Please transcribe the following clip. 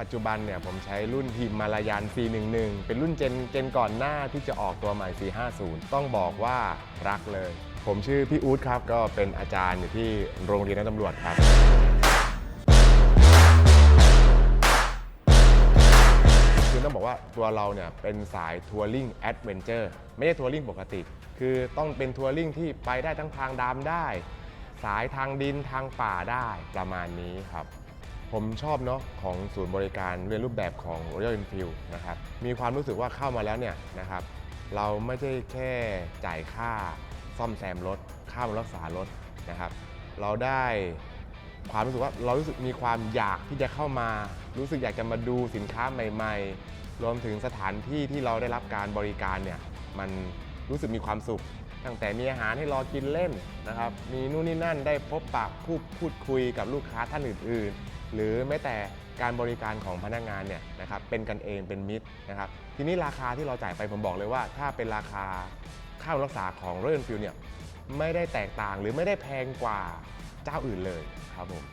ปัจจุบันเนี่ยผมใช้รุ่นพิมมาลายัน411 เป็นรุ่นเจนเจนก่อนหน้าที่จะออกตัวใหม่ 450 ต้องบอกว่ารักเลย ผมชื่อพี่อู๊ดครับ ก็เป็นอาจารย์อยู่ที่โรงเรียนตำรวจครับ คือต้องบอกว่าตัวเราเนี่ยเป็นสายทัวริงแอดเวนเจอร์ไม่ใช่ทัวริงปกติ คือต้องเป็นทัวริงที่ไปได้ทั้งทางดำได้ สายทางดินทางป่าได้ประมาณนี้ครับ ผมชอบเนาะของศูนย์บริการเรียนรูปแบบของ Royal Enfield นะครับมีความรู้สึกว่าเข้ามาแล้วเนี่ยนะครับเราไม่ใช่แค่จ่ายค่าซ่อมแซมรถค่ารักษารถนะครับ เราได้ความรู้สึกว่าเรารู้สึกมีความอยากที่จะเข้ามา รู้สึกอยากจะมาดูสินค้าใหม่ ๆ รวมถึงสถานที่ที่เราได้รับการบริการเนี่ยมันรู้สึกมีความสุข ตั้งแต่มีอาหารให้รอกินเล่นนะครับ มีนู่นนี่นั่นได้พบปะพูดพูดคุยกับลูกค้าท่านอื่น ๆ หรือแม้แต่การบริการของพนักงานเนี่ยนะครับเป็นกันเองเป็นมิตรนะครับ ทีนี้ราคาที่เราจ่ายไปผมบอกเลยว่า ถ้าเป็นราคาค่ารักษาของเรนฟิลเนี่ยไม่ได้แตกต่างหรือไม่ได้แพงกว่าเจ้าอื่นเลยครับผม